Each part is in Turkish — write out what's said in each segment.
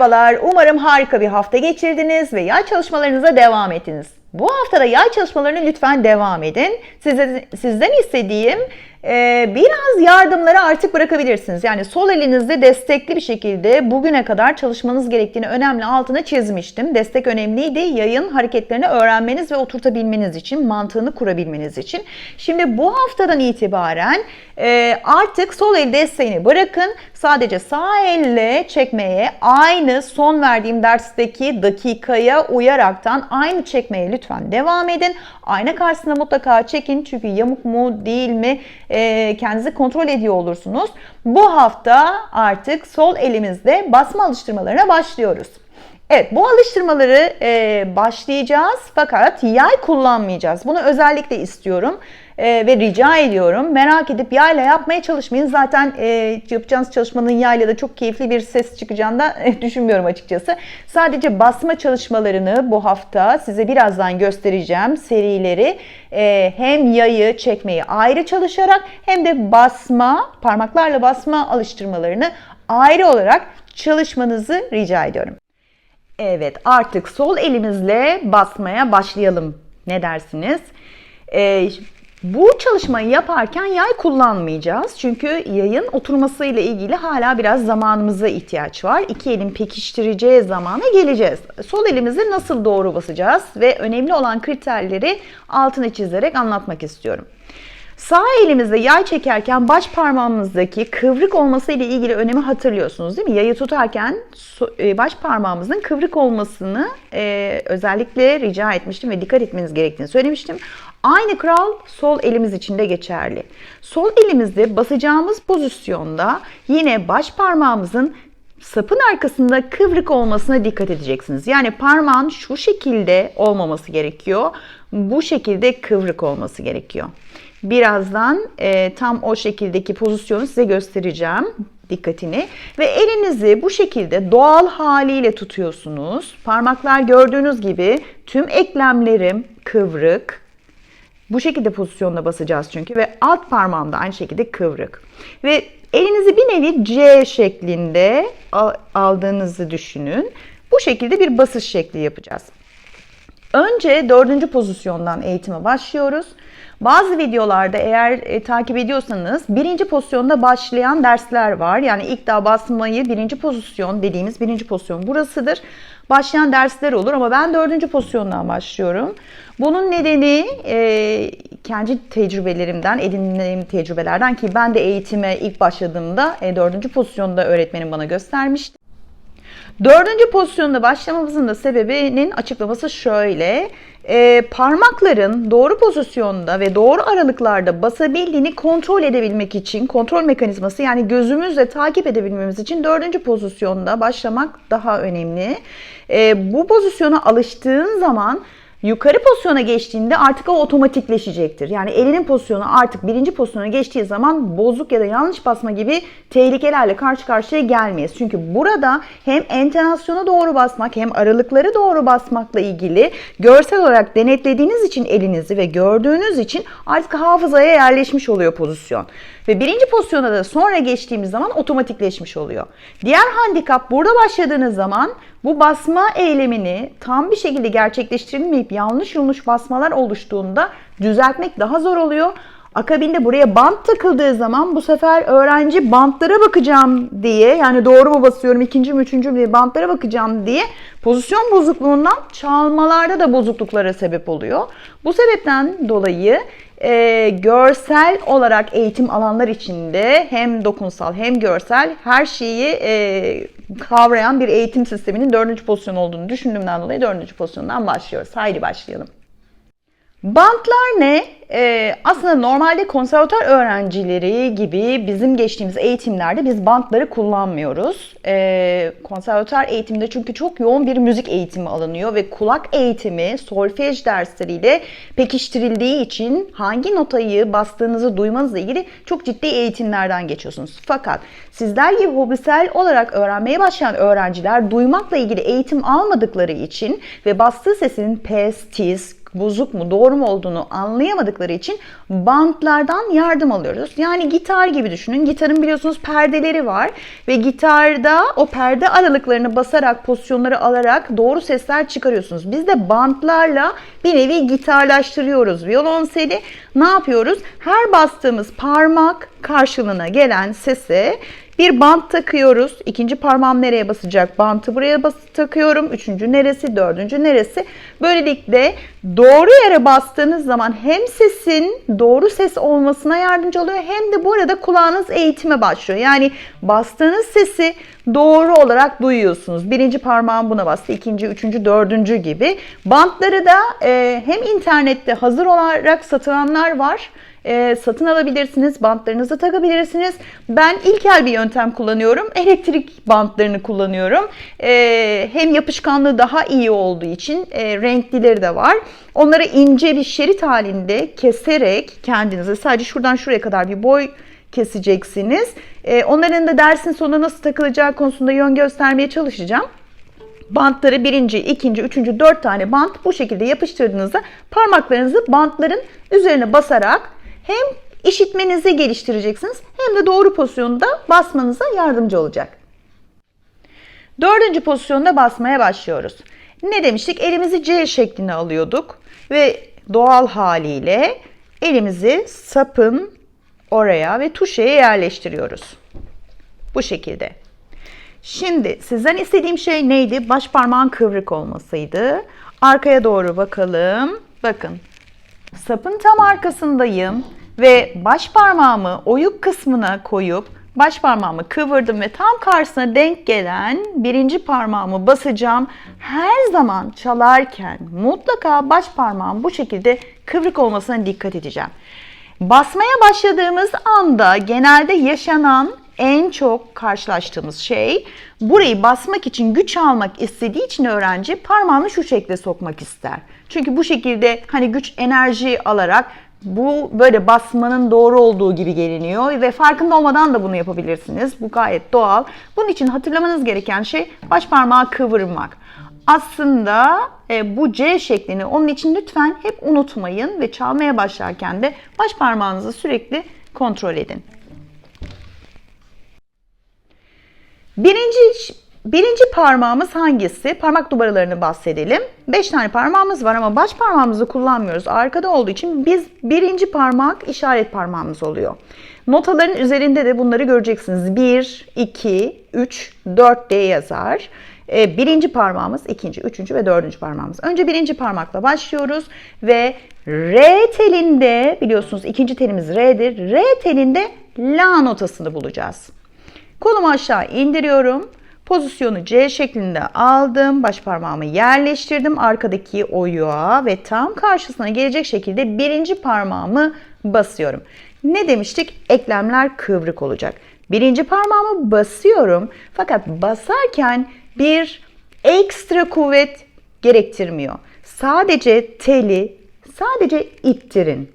Merhabalar, umarım harika bir hafta geçirdiniz ve yay çalışmalarınıza devam ettiniz. Bu haftada yay çalışmalarına lütfen devam edin. Size, sizden istediğim e, biraz yardımları artık bırakabilirsiniz. Yani sol elinizde destekli bir şekilde bugüne kadar çalışmanız gerektiğini önemli altına çizmiştim. Destek önemliydi. Yayın hareketlerini öğrenmeniz ve oturtabilmeniz için, mantığını kurabilmeniz için. Şimdi bu haftadan itibaren e, artık sol el desteğini bırakın. Sadece sağ elle çekmeye aynı son verdiğim dersteki dakikaya uyaraktan aynı çekmeye lütfen devam edin. Ayna karşısında mutlaka çekin çünkü yamuk mu değil mi e, kendinizi kontrol ediyor olursunuz. Bu hafta artık sol elimizde basma alıştırmalarına başlıyoruz. Evet bu alıştırmaları e, başlayacağız fakat yay kullanmayacağız. Bunu özellikle istiyorum e, ve rica ediyorum. Merak edip yayla yapmaya çalışmayın. Zaten e, yapacağınız çalışmanın yayla da çok keyifli bir ses çıkacağını da e, düşünmüyorum açıkçası. Sadece basma çalışmalarını bu hafta size birazdan göstereceğim serileri. E, hem yayı çekmeyi ayrı çalışarak hem de basma, parmaklarla basma alıştırmalarını ayrı olarak çalışmanızı rica ediyorum. Evet artık sol elimizle basmaya başlayalım. Ne dersiniz? Ee, bu çalışmayı yaparken yay kullanmayacağız. Çünkü yayın oturmasıyla ilgili hala biraz zamanımıza ihtiyaç var. İki elin pekiştireceği zamana geleceğiz. Sol elimizi nasıl doğru basacağız ve önemli olan kriterleri altını çizerek anlatmak istiyorum. Sağ elimizde yay çekerken baş parmağımızdaki kıvrık olması ile ilgili önemi hatırlıyorsunuz değil mi? Yayı tutarken e, baş parmağımızın kıvrık olmasını e, özellikle rica etmiştim ve dikkat etmeniz gerektiğini söylemiştim. Aynı kural sol elimiz için de geçerli. Sol elimizde basacağımız pozisyonda yine baş parmağımızın sapın arkasında kıvrık olmasına dikkat edeceksiniz. Yani parmağın şu şekilde olmaması gerekiyor. Bu şekilde kıvrık olması gerekiyor. Birazdan e, tam o şekildeki pozisyonu size göstereceğim dikkatini ve elinizi bu şekilde doğal haliyle tutuyorsunuz. Parmaklar gördüğünüz gibi tüm eklemlerim kıvrık. Bu şekilde pozisyonda basacağız çünkü ve alt parmağım da aynı şekilde kıvrık. Ve elinizi bir nevi C şeklinde aldığınızı düşünün. Bu şekilde bir basış şekli yapacağız. Önce dördüncü pozisyondan eğitime başlıyoruz. Bazı videolarda eğer e, takip ediyorsanız birinci pozisyonda başlayan dersler var. Yani ilk daha basmayı birinci pozisyon dediğimiz birinci pozisyon burasıdır. Başlayan dersler olur ama ben dördüncü pozisyondan başlıyorum. Bunun nedeni e, kendi tecrübelerimden, edindiğim tecrübelerden ki ben de eğitime ilk başladığımda e, dördüncü pozisyonda öğretmenim bana göstermişti. Dördüncü pozisyonda başlamamızın da sebebinin açıklaması şöyle. E, parmakların doğru pozisyonda ve doğru aralıklarda basabildiğini kontrol edebilmek için kontrol mekanizması yani gözümüzle takip edebilmemiz için dördüncü pozisyonda başlamak daha önemli. E, bu pozisyona alıştığın zaman yukarı pozisyona geçtiğinde artık o otomatikleşecektir. Yani elinin pozisyonu artık birinci pozisyona geçtiği zaman bozuk ya da yanlış basma gibi tehlikelerle karşı karşıya gelmeyiz. Çünkü burada hem entonasyonu doğru basmak hem aralıkları doğru basmakla ilgili görsel olarak denetlediğiniz için elinizi ve gördüğünüz için artık hafızaya yerleşmiş oluyor pozisyon. Ve birinci pozisyona da sonra geçtiğimiz zaman otomatikleşmiş oluyor. Diğer handikap burada başladığınız zaman bu basma eylemini tam bir şekilde gerçekleştirilmeyip yanlış yanlış basmalar oluştuğunda düzeltmek daha zor oluyor. Akabinde buraya bant takıldığı zaman bu sefer öğrenci bantlara bakacağım diye yani doğru mu basıyorum ikinci mi üçüncü mü diye bantlara bakacağım diye pozisyon bozukluğundan çalmalarda da bozukluklara sebep oluyor. Bu sebepten dolayı e, görsel olarak eğitim alanlar içinde hem dokunsal hem görsel her şeyi e, kavrayan bir eğitim sisteminin dördüncü pozisyon olduğunu düşündüğümden dolayı dördüncü pozisyondan başlıyoruz. Haydi başlayalım. Bantlar ne? Ee, aslında normalde konservatuar öğrencileri gibi bizim geçtiğimiz eğitimlerde biz bantları kullanmıyoruz. Ee, konservatuar eğitiminde çünkü çok yoğun bir müzik eğitimi alınıyor ve kulak eğitimi solfej dersleriyle pekiştirildiği için hangi notayı bastığınızı duymanızla ilgili çok ciddi eğitimlerden geçiyorsunuz. Fakat sizler gibi hobisel olarak öğrenmeye başlayan öğrenciler duymakla ilgili eğitim almadıkları için ve bastığı sesinin pes, tiz, bozuk mu, doğru mu olduğunu anlayamadıkları için bantlardan yardım alıyoruz. Yani gitar gibi düşünün. Gitarın biliyorsunuz perdeleri var ve gitarda o perde aralıklarını basarak, pozisyonları alarak doğru sesler çıkarıyorsunuz. Biz de bantlarla bir nevi gitarlaştırıyoruz violonseli. Ne yapıyoruz? Her bastığımız parmak karşılığına gelen sese bir bant takıyoruz. İkinci parmağım nereye basacak? Bantı buraya bas takıyorum. Üçüncü neresi? Dördüncü neresi? Böylelikle doğru yere bastığınız zaman hem sesin doğru ses olmasına yardımcı oluyor hem de bu arada kulağınız eğitime başlıyor. Yani bastığınız sesi doğru olarak duyuyorsunuz. Birinci parmağım buna bastı. ikinci, üçüncü, dördüncü gibi. Bantları da e, hem internette hazır olarak satılanlar var e, satın alabilirsiniz. Bantlarınızı takabilirsiniz. Ben ilkel bir yöntem kullanıyorum. Elektrik bantlarını kullanıyorum. E, hem yapışkanlığı daha iyi olduğu için e, renklileri de var. Onları ince bir şerit halinde keserek kendinize sadece şuradan şuraya kadar bir boy keseceksiniz. E, onların da dersin sonunda nasıl takılacağı konusunda yön göstermeye çalışacağım bantları birinci, ikinci, üçüncü, dört tane bant bu şekilde yapıştırdığınızda parmaklarınızı bantların üzerine basarak hem işitmenizi geliştireceksiniz hem de doğru pozisyonda basmanıza yardımcı olacak. Dördüncü pozisyonda basmaya başlıyoruz. Ne demiştik? Elimizi C şeklinde alıyorduk ve doğal haliyle elimizi sapın oraya ve tuşeye yerleştiriyoruz. Bu şekilde. Şimdi sizden istediğim şey neydi? Baş parmağın kıvrık olmasıydı. Arkaya doğru bakalım. Bakın sapın tam arkasındayım ve baş parmağımı oyuk kısmına koyup baş parmağımı kıvırdım ve tam karşısına denk gelen birinci parmağımı basacağım. Her zaman çalarken mutlaka baş parmağım bu şekilde kıvrık olmasına dikkat edeceğim. Basmaya başladığımız anda genelde yaşanan en çok karşılaştığımız şey burayı basmak için güç almak istediği için öğrenci parmağını şu şekilde sokmak ister. Çünkü bu şekilde hani güç enerji alarak bu böyle basmanın doğru olduğu gibi geliniyor ve farkında olmadan da bunu yapabilirsiniz. Bu gayet doğal. Bunun için hatırlamanız gereken şey baş parmağı kıvırmak. Aslında e, bu C şeklini onun için lütfen hep unutmayın ve çalmaya başlarken de baş parmağınızı sürekli kontrol edin. Birinci Birinci parmağımız hangisi? Parmak numaralarını bahsedelim. 5 tane parmağımız var ama baş parmağımızı kullanmıyoruz. Arkada olduğu için biz birinci parmak işaret parmağımız oluyor. Notaların üzerinde de bunları göreceksiniz. 1, 2, 3, 4 diye yazar. Ee, birinci parmağımız, ikinci, üçüncü ve dördüncü parmağımız. Önce birinci parmakla başlıyoruz ve R telinde biliyorsunuz ikinci telimiz R'dir. R telinde La notasını bulacağız. Kolumu aşağı indiriyorum. Pozisyonu C şeklinde aldım. Baş parmağımı yerleştirdim arkadaki oyuğa ve tam karşısına gelecek şekilde birinci parmağımı basıyorum. Ne demiştik? Eklemler kıvrık olacak. Birinci parmağımı basıyorum fakat basarken bir ekstra kuvvet gerektirmiyor. Sadece teli sadece ittirin.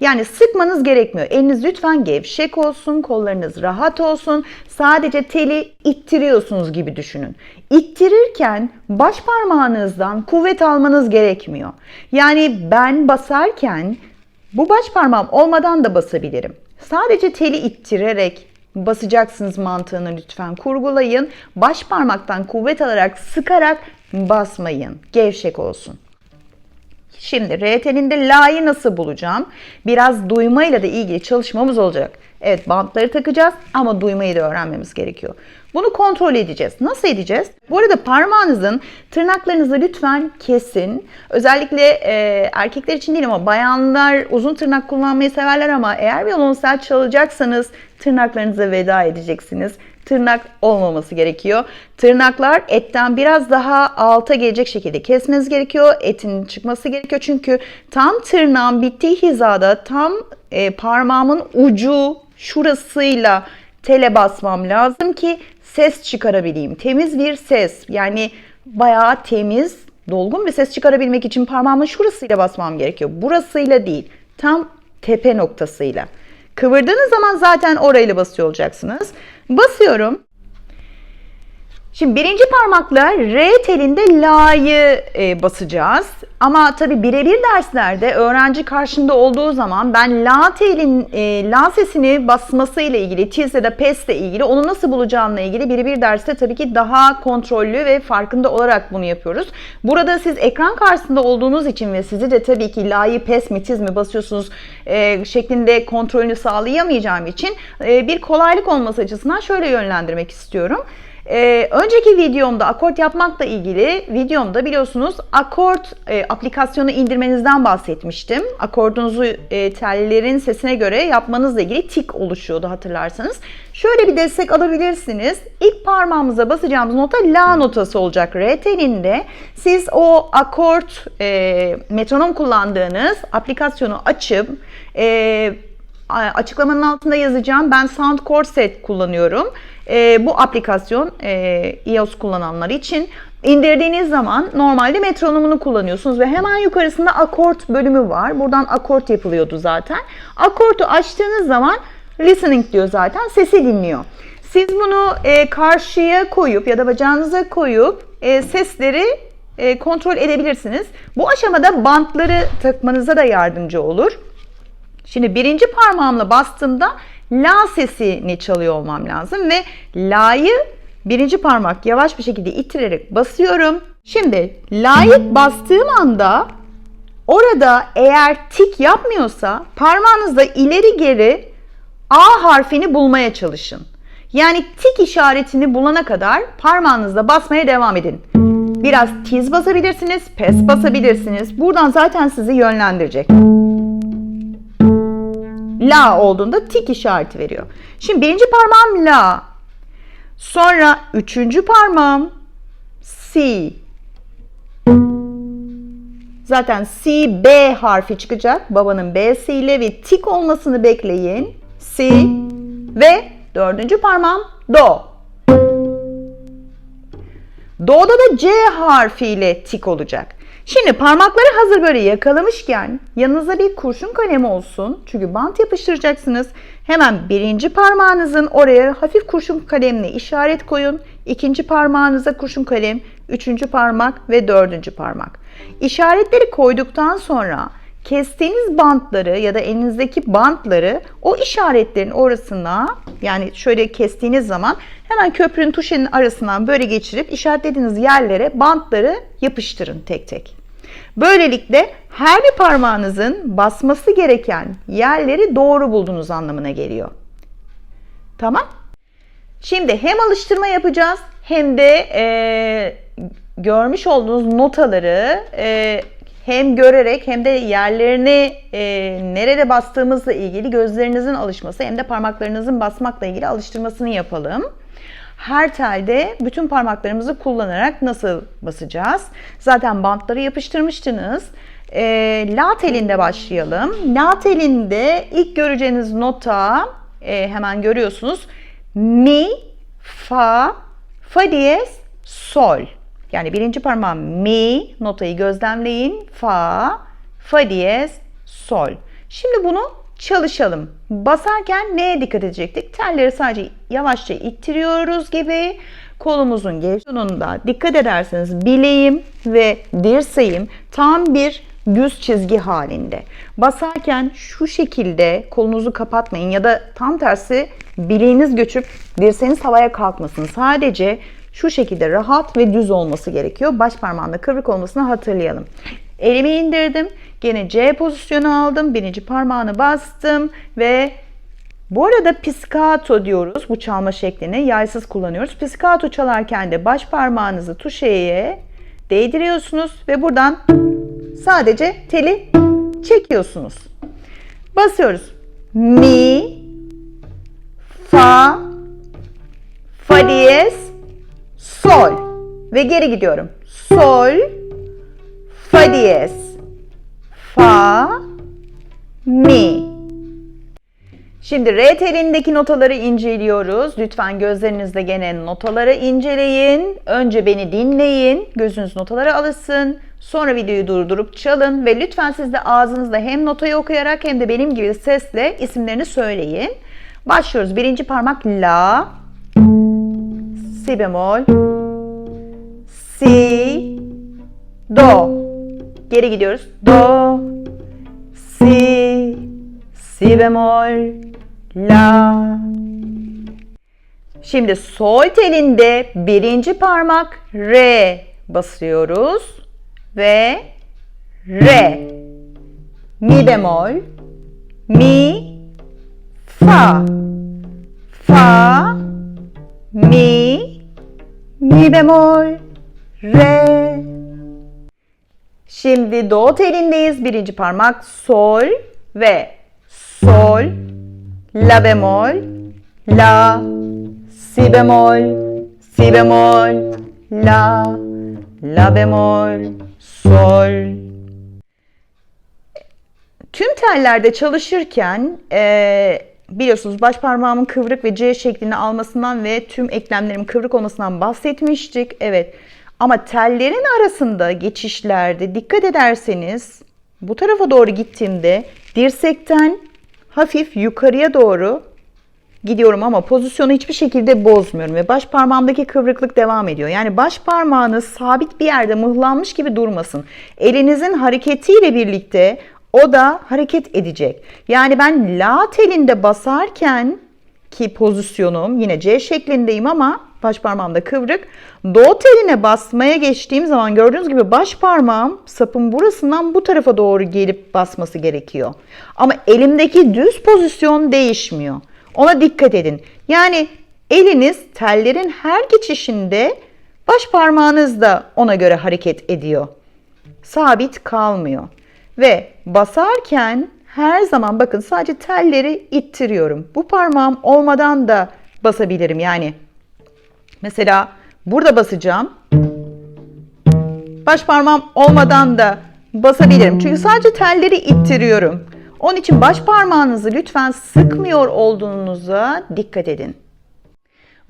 Yani sıkmanız gerekmiyor. Eliniz lütfen gevşek olsun, kollarınız rahat olsun. Sadece teli ittiriyorsunuz gibi düşünün. İttirirken baş parmağınızdan kuvvet almanız gerekmiyor. Yani ben basarken bu baş parmağım olmadan da basabilirim. Sadece teli ittirerek basacaksınız mantığını lütfen kurgulayın. Baş parmaktan kuvvet alarak sıkarak basmayın. Gevşek olsun. Şimdi R telinde la'yı nasıl bulacağım? Biraz duymayla da ilgili çalışmamız olacak. Evet bantları takacağız ama duymayı da öğrenmemiz gerekiyor. Bunu kontrol edeceğiz. Nasıl edeceğiz? Bu arada parmağınızın tırnaklarınızı lütfen kesin. Özellikle e, erkekler için değil ama bayanlar uzun tırnak kullanmayı severler ama eğer bir violonsel çalacaksanız tırnaklarınıza veda edeceksiniz tırnak olmaması gerekiyor. Tırnaklar etten biraz daha alta gelecek şekilde kesmeniz gerekiyor. Etin çıkması gerekiyor. Çünkü tam tırnağın bittiği hizada tam e, parmağımın ucu şurasıyla tele basmam lazım ki ses çıkarabileyim. Temiz bir ses yani bayağı temiz, dolgun bir ses çıkarabilmek için parmağımın şurasıyla basmam gerekiyor. Burasıyla değil, tam tepe noktasıyla. Kıvırdığınız zaman zaten orayla basıyor olacaksınız. Basıyorum. Şimdi birinci parmakla R telinde la'yı e, basacağız. Ama tabi birebir derslerde öğrenci karşında olduğu zaman ben la telin e, la sesini basması ile ilgili, tiz ya da pes ile ilgili onu nasıl bulacağımla ilgili birebir derste tabii ki daha kontrollü ve farkında olarak bunu yapıyoruz. Burada siz ekran karşısında olduğunuz için ve sizi de tabii ki la'yı pes mi tiz mi basıyorsunuz e, şeklinde kontrolünü sağlayamayacağım için e, bir kolaylık olması açısından şöyle yönlendirmek istiyorum. Ee, önceki videomda akort yapmakla ilgili videomda biliyorsunuz akort e, aplikasyonu indirmenizden bahsetmiştim. Akordunuzu e, tellerin sesine göre yapmanızla ilgili tik oluşuyordu hatırlarsanız. Şöyle bir destek alabilirsiniz. İlk parmağımıza basacağımız nota la notası olacak R telinde. Siz o akort e, metronom kullandığınız aplikasyonu açıp e, açıklamanın altında yazacağım. Ben Soundcore Set kullanıyorum. E, bu aplikasyon e, iOS kullananlar için indirdiğiniz zaman normalde metronomunu kullanıyorsunuz ve hemen yukarısında akort bölümü var. Buradan akort yapılıyordu zaten. Akortu açtığınız zaman listening diyor zaten. Sesi dinliyor. Siz bunu e, karşıya koyup ya da bacağınıza koyup e, sesleri e, kontrol edebilirsiniz. Bu aşamada bantları takmanıza da yardımcı olur. Şimdi birinci parmağımla bastığımda la sesini çalıyor olmam lazım ve la'yı birinci parmak yavaş bir şekilde ittirerek basıyorum. Şimdi la'yı bastığım anda orada eğer tik yapmıyorsa parmağınızla ileri geri A harfini bulmaya çalışın. Yani tik işaretini bulana kadar parmağınızla basmaya devam edin. Biraz tiz basabilirsiniz, pes basabilirsiniz. Buradan zaten sizi yönlendirecek la olduğunda tik işareti veriyor. Şimdi birinci parmağım la. Sonra üçüncü parmağım si. Zaten si B harfi çıkacak. Babanın B'si ile ve tik olmasını bekleyin. Si ve dördüncü parmağım do. Do'da da C harfiyle tik olacak. Şimdi parmakları hazır böyle yakalamışken yanınızda bir kurşun kalem olsun. Çünkü bant yapıştıracaksınız. Hemen birinci parmağınızın oraya hafif kurşun kalemle işaret koyun. İkinci parmağınıza kurşun kalem, üçüncü parmak ve dördüncü parmak. İşaretleri koyduktan sonra kestiğiniz bantları ya da elinizdeki bantları o işaretlerin orasına yani şöyle kestiğiniz zaman hemen köprünün tuşunun arasından böyle geçirip işaretlediğiniz yerlere bantları yapıştırın tek tek. Böylelikle her bir parmağınızın basması gereken yerleri doğru bulduğunuz anlamına geliyor. Tamam? Şimdi hem alıştırma yapacağız hem de e, görmüş olduğunuz notaları e, hem görerek hem de yerlerini e, nerede bastığımızla ilgili gözlerinizin alışması hem de parmaklarınızın basmakla ilgili alıştırmasını yapalım. Her telde bütün parmaklarımızı kullanarak nasıl basacağız? Zaten bantları yapıştırmıştınız. E, la telinde başlayalım. La telinde ilk göreceğiniz nota e, hemen görüyorsunuz. Mi, fa, fa diyez, sol. Yani birinci parmağım mi notayı gözlemleyin. Fa, fa diyez, sol. Şimdi bunu çalışalım. Basarken neye dikkat edecektik? Telleri sadece yavaşça ittiriyoruz gibi. Kolumuzun geri sonunda dikkat ederseniz bileğim ve dirseğim tam bir düz çizgi halinde. Basarken şu şekilde kolunuzu kapatmayın ya da tam tersi bileğiniz göçüp dirseğiniz havaya kalkmasın. Sadece şu şekilde rahat ve düz olması gerekiyor. Baş parmağında kıvrık olmasını hatırlayalım. Elimi indirdim. Gene C pozisyonu aldım. Birinci parmağını bastım ve bu arada piskato diyoruz bu çalma şeklini. Yaysız kullanıyoruz. Piskato çalarken de baş parmağınızı tuşeye değdiriyorsunuz ve buradan sadece teli çekiyorsunuz. Basıyoruz. Mi, fa, fa diyez, sol ve geri gidiyorum. Sol, fa diyez, fa, mi. Şimdi R telindeki notaları inceliyoruz. Lütfen gözlerinizde gene notaları inceleyin. Önce beni dinleyin. Gözünüz notalara alışsın. Sonra videoyu durdurup çalın ve lütfen siz de ağzınızda hem notayı okuyarak hem de benim gibi sesle isimlerini söyleyin. Başlıyoruz. Birinci parmak la, si bemol, si, do. Geri gidiyoruz. Do, si, si bemol, la. Şimdi sol telinde birinci parmak re basıyoruz ve re. Mi bemol, mi, fa, fa, mi, mi bemol, re. Şimdi do telindeyiz. Birinci parmak sol ve sol, la bemol, la, si bemol, si bemol, la, la bemol, sol. Tüm tellerde çalışırken eee, biliyorsunuz baş parmağımın kıvrık ve C şeklini almasından ve tüm eklemlerimin kıvrık olmasından bahsetmiştik. Evet. Ama tellerin arasında geçişlerde dikkat ederseniz bu tarafa doğru gittiğimde dirsekten hafif yukarıya doğru gidiyorum ama pozisyonu hiçbir şekilde bozmuyorum ve baş parmağımdaki kıvrıklık devam ediyor. Yani baş parmağınız sabit bir yerde mıhlanmış gibi durmasın. Elinizin hareketiyle birlikte o da hareket edecek. Yani ben la telinde basarken ki pozisyonum yine C şeklindeyim ama baş parmağımda kıvrık. Do teline basmaya geçtiğim zaman gördüğünüz gibi baş parmağım sapın burasından bu tarafa doğru gelip basması gerekiyor. Ama elimdeki düz pozisyon değişmiyor. Ona dikkat edin. Yani eliniz tellerin her geçişinde baş parmağınız da ona göre hareket ediyor. Sabit kalmıyor. Ve basarken her zaman bakın sadece telleri ittiriyorum. Bu parmağım olmadan da basabilirim. Yani mesela burada basacağım. Baş parmağım olmadan da basabilirim. Çünkü sadece telleri ittiriyorum. Onun için baş parmağınızı lütfen sıkmıyor olduğunuza dikkat edin.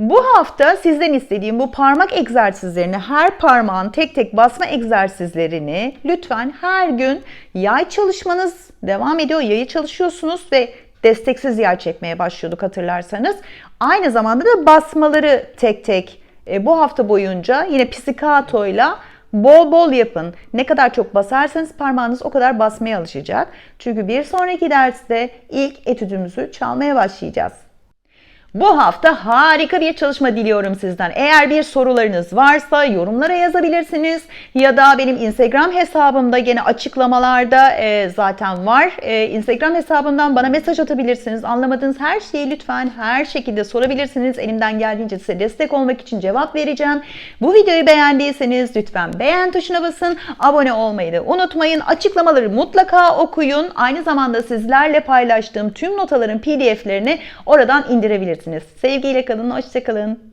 Bu hafta sizden istediğim bu parmak egzersizlerini, her parmağın tek tek basma egzersizlerini lütfen her gün yay çalışmanız devam ediyor. Yayı çalışıyorsunuz ve desteksiz yay çekmeye başlıyorduk hatırlarsanız. Aynı zamanda da basmaları tek tek e, bu hafta boyunca yine pizzicato ile bol bol yapın. Ne kadar çok basarsanız parmağınız o kadar basmaya alışacak. Çünkü bir sonraki derste ilk etüdümüzü çalmaya başlayacağız. Bu hafta harika bir çalışma diliyorum sizden. Eğer bir sorularınız varsa yorumlara yazabilirsiniz ya da benim Instagram hesabımda gene açıklamalarda e, zaten var. E, Instagram hesabımdan bana mesaj atabilirsiniz. Anlamadığınız her şeyi lütfen her şekilde sorabilirsiniz. Elimden geldiğince size destek olmak için cevap vereceğim. Bu videoyu beğendiyseniz lütfen beğen tuşuna basın. Abone olmayı da unutmayın. Açıklamaları mutlaka okuyun. Aynı zamanda sizlerle paylaştığım tüm notaların pdf'lerini oradan indirebilirsiniz. Sevgiyle kalın, hoşçakalın.